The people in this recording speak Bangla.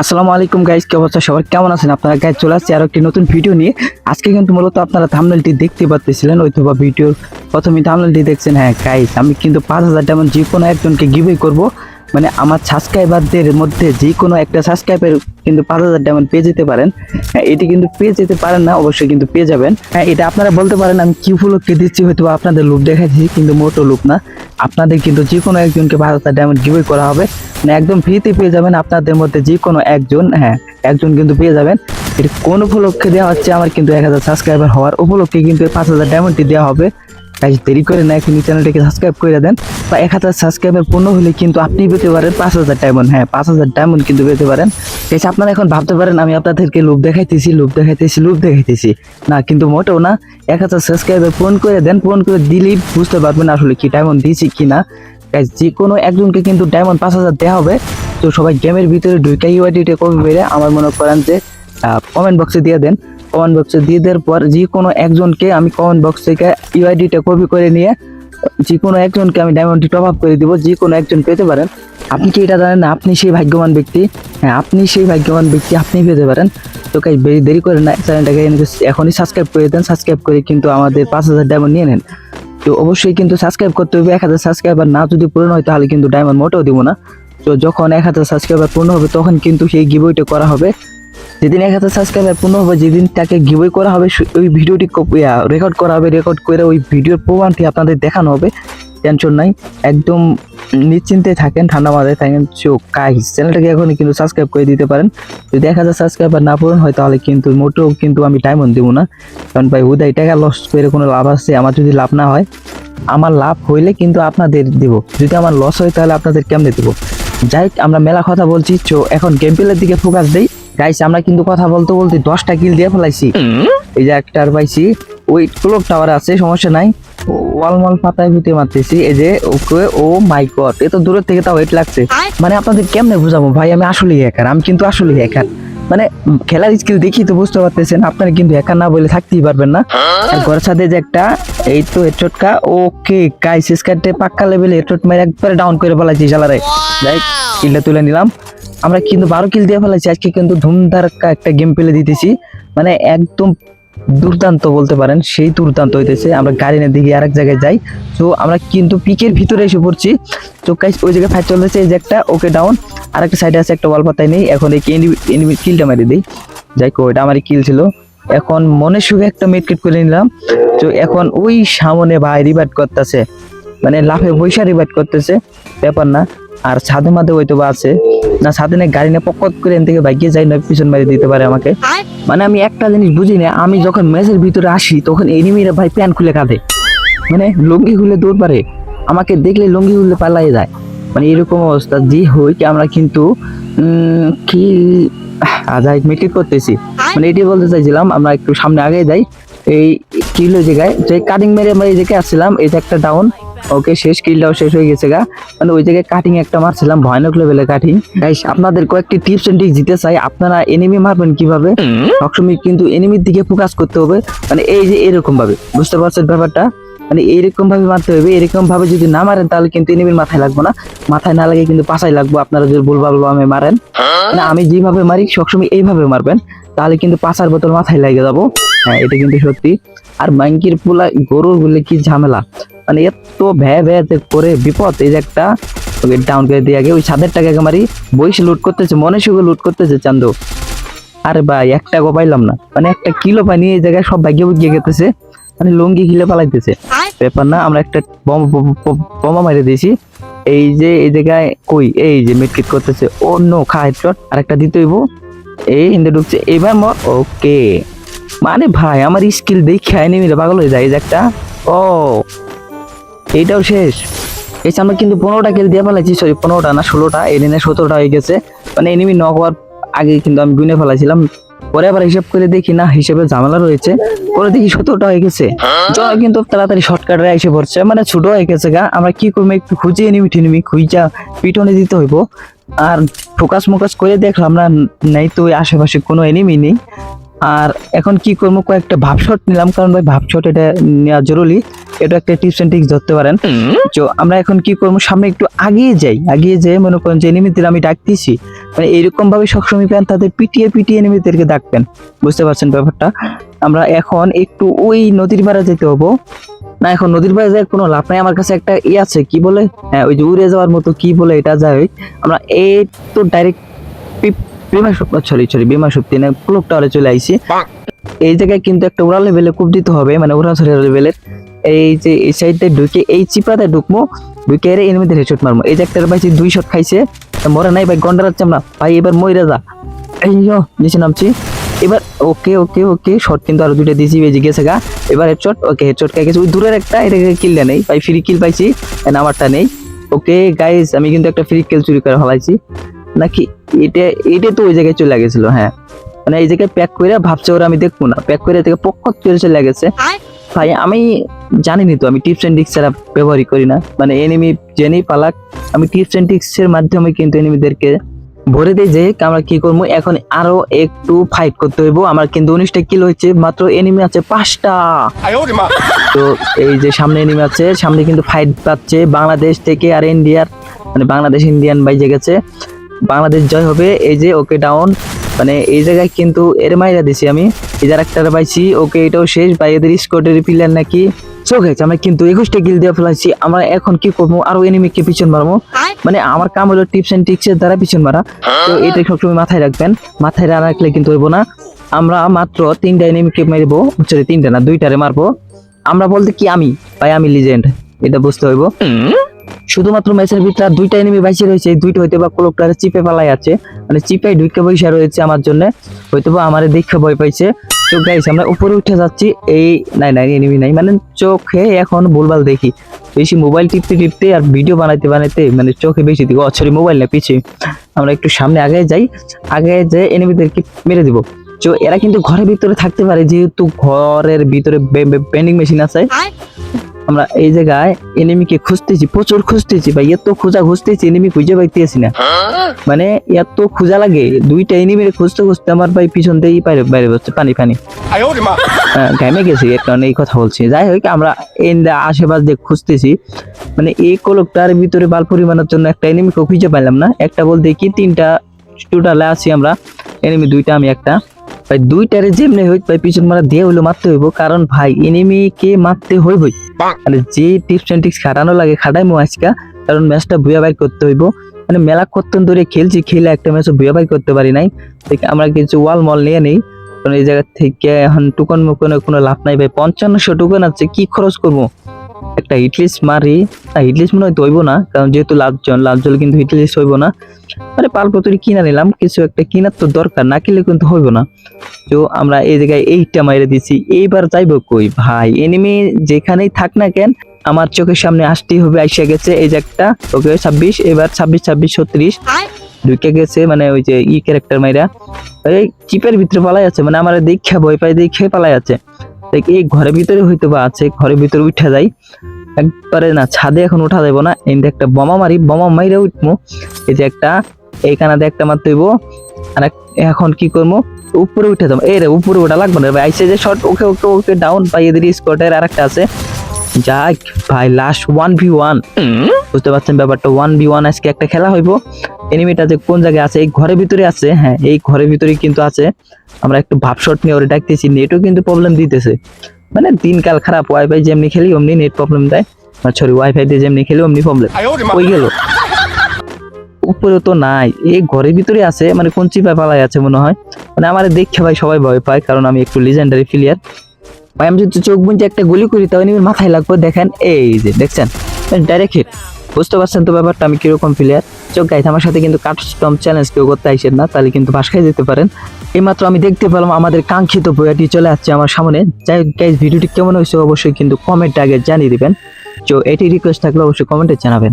আসসালামু আলাইকুম গাইজ কি অবস্থা? সবার কেমন আছেন আপনারা? গাইজ চলে আসছে আরও একটি নতুন ভিডিও নিয়ে। আজকে কিন্তু মূলত আপনারা থামনেলটি দেখতে পাচ্ছিলেন অথবা ভিডিওর প্রথমে থামনেলটি দেখছেন। হ্যাঁ গাইজ আমি কিন্তু পাঁচ হাজার যেমন যে কোনো একজনকে গিভে করব। মানে আমার সাবস্ক্রাইবারদের মধ্যে যে কোনো একটা সাবস্ক্রাইবার কিন্তু পাঁচ হাজার ডায়মন্ড পেয়ে যেতে পারেন। হ্যাঁ এটি কিন্তু পেয়ে যেতে পারেন না, অবশ্যই কিন্তু পেয়ে যাবেন। হ্যাঁ এটা আপনারা বলতে পারেন, আমি কি উপলক্ষে দিচ্ছি হয়তো আপনাদের লুপ দেখাচ্ছি, কিন্তু মোটো লুপ না। আপনাদের কিন্তু যে কোনো একজনকে পাঁচ হাজার ডায়মন্ড গিভই করা হবে। মানে একদম ফ্রিতে পেয়ে যাবেন, আপনাদের মধ্যে যে কোনো একজন হ্যাঁ একজন কিন্তু পেয়ে যাবেন। এটা কোন উপলক্ষে দেওয়া হচ্ছে, আমার কিন্তু এক হাজার সাবস্ক্রাইবার হওয়ার উপলক্ষে কিন্তু পাঁচ হাজার ডায়মন্ডটি দেওয়া হবে। তাই দেরি করে না এখন চ্যানেলটিকে সাবস্ক্রাইব করে দেন। বা এক হাজার সাবস্ক্রাইবার পূর্ণ হলে কিন্তু আপনি পেতে পারেন পাঁচ হাজার ডায়মন্ড হ্যাঁ পাঁচ হাজার ডায়মন্ড কিন্তু পেতে পারেন। আছে, আপনারা এখন ভাবতে পারেন, আমি আপনাদেরকে লোভ দেখাইতেছি লোভ দেখাইতেছি লোভ দেখাইতেছি। না, কিন্তু মোটেও না। এক হাজার সাবস্ক্রাইবার পূরণ করে দেন, পূরণ করে দিলেই বুঝতে পারবেন আসলে কি ডায়মন্ড দিয়েছি কি না। যে কোনো একজনকে কিন্তু ডায়মন্ড পাঁচ হাজার দেওয়া হবে। তো সবাই গেমের ভিতরে ঢুকে ইউআইডিটা কপি মেরে আমার মনে করেন যে কমেন্ট বক্সে দিয়ে দেন। কমেন্ট বক্সে দিয়ে দেওয়ার পর যে কোনো একজনকে আমি কমেন্ট বক্স থেকে ইউআইডিটা কপি করে নিয়ে যে কোনো একজনকে আমি ডায়মন্ডটি টপ আপ করে দিব যে কোনো একজন পেতে পারেন। আপনি কি এটা জানেন না? আপনি সেই ভাগ্যবান ব্যক্তি। হ্যাঁ আপনি সেই ভাগ্যবান ব্যক্তি, আপনি পেতে পারেন। তো কাই বেশি দেরি করে না চ্যানেলটাকে এখনই সাবস্ক্রাইব করে দেন সাবস্ক্রাইব করে কিন্তু আমাদের পাঁচ হাজার ডায়মন্ড নিয়ে নেন। তো অবশ্যই কিন্তু সাবস্ক্রাইব করতে হবে, এক হাজার সাবস্ক্রাইবার না যদি পূরণ হয় তাহলে কিন্তু ডায়মন্ড মোটেও দিব না। তো যখন এক হাজার সাবস্ক্রাইবার পূর্ণ হবে, তখন কিন্তু সেই গিবইটা করা হবে। যেদিন এক হাজার সাবস্ক্রাইবার পূর্ণ হবে, যেদিন তাকে গিবই করা হবে ওই ভিডিওটি রেকর্ড করা হবে রেকর্ড করে ওই ভিডিওর প্রমাণটি আপনাদের দেখানো হবে। টেনশন নাই, একদম নিশ্চিন্তে থাকেন, ঠান্ডা মাথায় থাকেন। চোখ কাইস চ্যানেলটাকে এখনই কিন্তু সাবস্ক্রাইব করে দিতে পারেন। যদি এক হাজার সাবস্ক্রাইবার না পূরণ হয়, তাহলে কিন্তু মোটেও কিন্তু আমি ডায়মন্ড দেবো না। কারণ ভাই, হুদাই, টাকা লস করে কোনো লাভ আছে? আমার যদি লাভ না হয়, আমার লাভ হইলে কিন্তু আপনাদের দিব। যদি আমার লস হয়, তাহলে আপনাদের কেমনে দেবো? যাই আমরা মেলা কথা বলছি। চো এখন গেম প্লের দিকে ফোকাস দেই। গাইস আমরা কিন্তু কথা বলতে বলতে দশটা কিল দিয়ে ফেলাইছি। এই যে একটার আর পাইছি। ওই ক্লোক টাওয়ার আছে সমস্যা নাই। ওয়াল মাল পাতায় ভিতে মারতেছি। এই যে ওকে ও মাই গড এ তো দূরের থেকে তাও হেট লাগছে। মানে আপনাদের কেমনে বুঝাবো? ভাই আমি আসলেই হ্যাকার আমি কিন্তু আসলেই হ্যাকার মানে খেলার স্কিল দেখি তো বুঝতে পারতেছেন, আপনারা কিন্তু হ্যাকার না বলে থাকতেই পারবেন না। আর ঘরের সাথে যে একটা, এই তো হেডশটকা ওকে গাইস স্কার্টে পাক্কা লেভেলে হেডশট মেরে, একবারে ডাউন করে ফেলাইছি শালারে যাই, কিলটা তুলে নিলাম। আমরা কিন্তু বারো কিল দিয়ে ফেলাইছি, আজকে কিন্তু ধুমধারাক্কা একটা গেম পেলে দিতেছি। মানে একদম দুর্দান্ত বলতে পারেন, সেই দুর্দান্ত হইতেছে। আমরা গাড়ি নিয়ে দিকে আরেক জায়গায় যাই। তো আমরা কিন্তু পিকের ভিতরে এসে পড়ছি। তো গাইস ওই জায়গায় ফাইট চলতেছে, এই যে একটা, ওকে ডাউন আর একটা সাইডে আছে একটা ওয়াল পাতায় নেই। এখন এই এনিমি কিলটা মারি দিই। যাই হোক ওইটা আমার কিল ছিল। এখন মনে সুখে একটা মেডকেট করে নিলাম। তো এখন ওই সামনে ভাই রিভাইট করতেছে। মানে লাফে বৈশা রিভাইট করতেছে। ব্যাপার না। আর ছাদে মাদে হয়তো বা আছে। না ছাদে নিয়ে গাড়ি নিয়ে পকত করে এন থেকে বাইকে যাই না পিছন মারি দিতে পারে আমাকে। মানে আমি একটা জিনিস বুঝি না আমি যখন ম্যাচের ভিতরে আসি তখন এনিমিরা ভাই প্যান খুলে কাঁধে মানে লুঙ্গি খুলে দৌড় পারে আমাকে দেখলে লুঙ্গি খুলে পালাই যায়। মানে এরকম অবস্থা যে হই আমরা কিন্তু কি আজাই মিটিং করতেছি। মানে এটি বলতে চাইছিলাম, আমরা একটু সামনে আগে যাই। এই কিলো জায়গায়? যে কাটিং মেরে আমরা এই জায়গায় আসছিলাম যে একটা ডাউন ওকে শেষ কিলটাও শেষ হয়ে গেছে গা। মানে ওই জায়গায় কাটিং একটা মারছিলাম, ভয়ানক লেভেলের কাটিং গাইস আপনাদের কয়েকটি টিপস এন্ড ট্রিক্স দিতে চাই, আপনারা এনিমি মারবেন কীভাবে? সবসময় কিন্তু এনিমির দিকে ফোকাস করতে হবে। মানে এই যে এরকম ভাবে বুঝতে পারছেন ব্যাপারটা? মানে এইরকম ভাবে মারতে হবে এরকম ভাবে যদি না মারেন তাহলে কিন্তু এনিমির মাথায় লাগবে না। মাথায় না লাগে কিন্তু পাশায় লাগবে আপনারা যদি ভুল ভালো আমি মারেন। না আমি যেভাবে মারি সবসময় এইভাবে মারবেন। তাহলে কিন্তু পাশার বোতল মাথায় লেগে যাব। হ্যাঁ এটা কিন্তু সত্যি। আর মাইঙ্কির পোলা গরুর বলে কি ঝামেলা? মানে এত ভ্যা ভ্যা যে করে বিপদ এই যে একটা ওকে ডাউন করে দিয়ে আগে ওই ছাদের টাকা মারি বইসে লুট করতেছে মনে সুখে লুট করতেছে চান্দু। আরে ভাই একটা গো পাইলাম না। মানে একটা কিলো পানি এই জায়গায় সব ভাগ্যে বুঝিয়ে গেতেছে মানে লুঙ্গি কিলে পালাইতেছে। ব্যাপার না, আমরা একটা বোমা মেরে দিয়েছি। এই যে, এই জায়গায় কই? এই যে মিটকিট করতেছে। ও নো খা হেডশট আর একটা দিতে হইব। এই হিন্দে ঢুকছে। এবার মর, ওকে। মানে ভাই, আমার স্কিল দেখে আইনি মিলে পাগল হয়ে যায় এই যে একটা। ও, এইটাও শেষ। এই আমরা কিন্তু পনেরোটা কিল দিয়ে ফেলাইছি সরি পনেরোটা না, ষোলোটা, এই দিনে সতেরোটা হয়ে গেছে। মানে এনিমি নক হওয়ার আগে কিন্তু আমি গুনে ফেলাইছিলাম। পরে আবার হিসাব করে দেখি, না, হিসেবে ঝামেলা রয়েছে। পরে দেখি সতেরোটা হয়ে গেছে। জন কিন্তু তাড়াতাড়ি শর্টকাটে এসে পড়ছে। মানে ছোট হয়ে গেছে গা। আমরা কি করব, একটু খুঁজে এনিমি টিনিমি খুঁজা পিটনে দিতে হইব। আর ফোকাস মোকাস করে দেখলাম, না, নাই তো ওই আশেপাশে কোনো এনিমি নেই। আর এখন কি করব, কয়েকটা ভাব শট নিলাম। কারণ ভাই ভাব শট এটা নেওয়া জরুরি। এটা একটা টিপস এন্ড ট্রিক্স ধরতে পারেন। তো আমরা এখন কি করব? সামনে একটু আগিয়ে যাই। আগিয়ে যেয়ে মনে করেন যে এনিমিদের আমি ডাকতেছি। মানে এরকম ভাবে সবসময় প্যান তাদের পিটিয়ে পিটিয়ে এনিমিদেরকে ডাকবেন। বুঝতে পারছেন ব্যাপারটা? আমরা এখন একটু ওই নদীর পাড়ে যেতে হব। না এখন নদীর পাড়ে যায় কোনো লাভ নাই। আমার কাছে একটা ই আছে কি বলে? হ্যাঁ ওই যে উড়ে যাওয়ার মতো কি বলে এটা যায়। ওই। আমরা এই তো ডাইরেক্ট বিমা সরি সরি বিমা শক্তি না ক্লোক টাওয়ারে চলে আইছি। এই জায়গায় কিন্তু একটা ওরা লেভেলে কূপ দিতে হবে। মানে ওরা সরি লেভেলের এই যে এই সাইডে ঢুকে এই চিপাতে ঢুকবো ঢুকে এর এনিমিদের হেডশট মারবো এই যে একটা পাইছি দুই শট খাইছে মরে নাই ভাই, গন্ডার যাচ্ছি আমরা। ভাই, এবার মইরা যা। এই নিচে নামছি। এবার, ওকে ওকে ওকে শট কিন্তু আরও দুইটা দিয়েছি বেজে গেছে গা। এবার হেডশট ওকে হেডশট খাই গেছে। ওই দূরের একটা এটাকে কিল নেই। ভাই ফ্রি কিল পাইছি আমারটা নেই। ওকে গাইস আমি কিন্তু একটা ফ্রি কিল চুরি করে ফেলাইছি। নাকি, এটা এটা তো ওই জায়গায় চলে গেছিল হ্যাঁ। মানে এই জায়গায় প্যাক করে ভাবছে ওরা আমি দেখব না। প্যাক করে থেকে পক্ষ চলে চলে গেছে। ভাই আমি জানিনি তো আমি টিপস এন্ড ট্রিক্স ছাড়া ব্যবহারই করি না। মানে এনিমি জেনেই পালাক। আমি টিপস এন্ড ট্রিক্স এর মাধ্যমে কিন্তু এনিমিদেরকে ভরে দিই যে আমরা কি করব? এখন আরও একটু ফাইট করতে হইব। আমার কিন্তু উনিশটা কিল হয়েছে মাত্র এনিমি আছে পাঁচটা। তো এই যে সামনে এনিমি আছে সামনে কিন্তু ফাইট পাচ্ছে। বাংলাদেশ থেকে আর ইন্ডিয়ার মানে বাংলাদেশ ইন্ডিয়ান বাইজে গেছে। বাংলাদেশ জয় হবে এই যে ওকে ডাউন মানে এই জায়গায় কিন্তু এর মাইরা দিছি আমি। এই যার একটা পাইছি ওকে এটাও শেষ। বা এদের স্কোয়াডের প্লেয়ার নাকি? চোখ আছে আমরা কিন্তু একুশটা গিল দিয়ে ফেলাইছি। আমরা এখন কি করব? আরও এনিমিকে পিছন মারবো। মানে আমার কাম হলো টিপস এন্ড ট্রিক্সের দ্বারা পিছন মারা। তো এটা সবসময় মাথায় রাখবেন। মাথায় না রাখলে কিন্তু হইব না। আমরা মাত্র তিনটা এনিমিকে মারবো। সরি তিনটা না দুইটারে মারবো। আমরা বলতে কি আমি? ভাই আমি লিজেন্ড এটা বুঝতে হইব। শুধুমাত্র ম্যাচের ভিতরে দুইটা এনিমি বাইসে রয়েছে। এই দুইটা হয়তো বা ক্লোকটারে চিপে পালাই আছে। মানে চিপাই ঢুকে বসে রয়েছে আমার জন্য। হয়তো বা আমার দেখে ভয় পাইছে। চোখ গাইছে আমরা উপরে উঠে যাচ্ছি। এই নাই নাই এনিমি নাই। মানে চোখে এখন ভুলভাল দেখি। বেশি মোবাইল টিপতে টিপতে আর ভিডিও বানাইতে বানাইতে মানে চোখে বেশি দিকে সরি মোবাইল না পিছিয়ে আমরা একটু সামনে আগে যাই। আগে যে এনিমিদেরকে মেরে দিব। তো এরা কিন্তু ঘরের ভিতরে থাকতে পারে। যেহেতু ঘরের ভিতরে বেন্ডিং মেশিন আছে। আমরা এই জায়গায় এনিমিকে খুঁজতেছি প্রচুর খুঁজতেছি ভাই এত খোঁজা খুঁজতেছি এনিমি খুঁজে পাইতেছি না। মানে এত খোঁজা লাগে দুইটা এনিমির খুঁজতে খুঁজতে আমার ভাই পিছন দিয়েই বাইরে বাইরে হচ্ছে পানি পানি। হ্যাঁ, ঘামে গেছি এর কারণে এই কথা বলছি। যাই হোক আমরা এনদা আশেপাশ দিয়ে খুঁজতেছি। মানে এই কলকটার ভিতরে বাল পরিমাণের জন্য একটা এনিমিকে খুঁজে পাইলাম না। একটা বল দেখি তিনটা টোটালে আছি আমরা। এনিমি দুইটা আমি একটা। ভাই দুইটারে যেমনি হইত ভাই পিছন মারা দিয়ে হইল মারতে হইব। কারণ ভাই এনিমিকে মারতে হইবই। মানে যে টিপস অ্যান্ড টিক্স খাটানো লাগে, খাটাইমো আজকা। কারণ ম্যাচটা বুয়া বাইর করতে হইব। মানে মেলা কতক্ষণ ধরে খেলছি, খেলে একটা ম্যাচ বুয়া বাইর করতে পারি নাই। আমরা কিছু ওয়াল মল নিয়ে নেই। কারণ এই জায়গা থেকে এখন টুকন মুকনে কোনো লাভ নাই ভাই। পঞ্চান্নশো টুকন আছে, কি খরচ করব? একটা হিটলিস্ট মারি। না হিটলিস্ট মনে হয় হইব না কারণ যেহেতু লাভ জন লাভ জল কিন্তু হিটলিস্ট হইব না। মানে পাল পতরি কিনা নিলাম কিছু একটা কিনার তো দরকার না কিনলে কিন্তু হইব না। তো আমরা এই জায়গায় এইটা মাইরে দিছি এইবার যাইব কই? ভাই এনিমি যেখানেই থাক না কেন আমার চোখের সামনে আসতেই হবে আইসা গেছে এই যে একটা ওকে ছাব্বিশ এবার ছাব্বিশ ছাব্বিশ ছত্রিশ। ঢুকে গেছে মানে ওই যে ই ক্যারেক্টার মাইরা। এই চিপের ভিতরে পালাই আছে মানে আমার দেখে ভয় পাই দেখে পালাই আছে। এই ঘরের ভিতরে হয়তো বা আছে, ঘরের ভিতরে উঠা যাই একবারে না, ছাদে এখন উঠা যাব না। যে একটা বোমা মারি, বোমা মাইরে উঠবো। এই যে একটা এই কানাতে একটা মারতে হইবো। আর এখন কি করব? উপরে উঠে যাব। এই রে, উপরে ওটা লাগবে না ভাই। আইসে যে শর্ট ওকে ওকে ওকে ডাউন পাইয়ে এদের স্কোয়াডের আর একটা আছে। যাক ভাই লাস্ট ওয়ান ভি ওয়ান বুঝতে পারছেন ব্যাপারটা? ওয়ান ভি ওয়ান আজকে একটা খেলা হইব। এনিমিটা যে কোন জায়গায় আছে এই ঘরের ভিতরে আছে। হ্যাঁ এই ঘরের ভিতরে কিন্তু আছে। আমরা একটু ভাবশট নিয়ে ওরে ডাকতেছি। নেটও কিন্তু প্রবলেম দিতেছে। মানে দিনকাল খারাপ ওয়াইফাই যেমনি খেলি অমনি নেট প্রবলেম দেয়। সরি ওয়াইফাই দিয়ে যেমনি খেলি অমনি প্রবলেম ওই গেল। উপরে তো নাই। এই ঘরের ভিতরে আছে মানে কোন চিপায় পালাই আছে মনে হয়। মানে আমার দেখে ভাই সবাই ভয় পায় কারণ আমি একটু লিজেন্ডারি প্লেয়ার আমি যদি চোখ বুঝে একটা গুলি করি, তাহলে এনিমির মাথায় লাগবে। দেখেন, এই যে, দেখছেন? ডাইরেক্ট হিট বুঝতে পারছেন তো ব্যাপারটা? আমি কীরকম প্লেয়ার চোখ গাইতে আমার সাথে কিন্তু কাটস্টম চ্যালেঞ্জ কেউ করতে আইসেন না, তাহলে কিন্তু ভাস খাই যেতে পারেন। এইমাত্র আমি দেখতে পেলাম, আমাদের কাঙ্ক্ষিত বইয়াটি চলে আসছে আমার সামনে। যাই গাইজ ভিডিওটি কেমন হয়েছে অবশ্যই কিন্তু কমেন্ট আগে জানিয়ে দিবেন। তো এটি রিকোয়েস্ট থাকলে অবশ্যই কমেন্টে জানাবেন।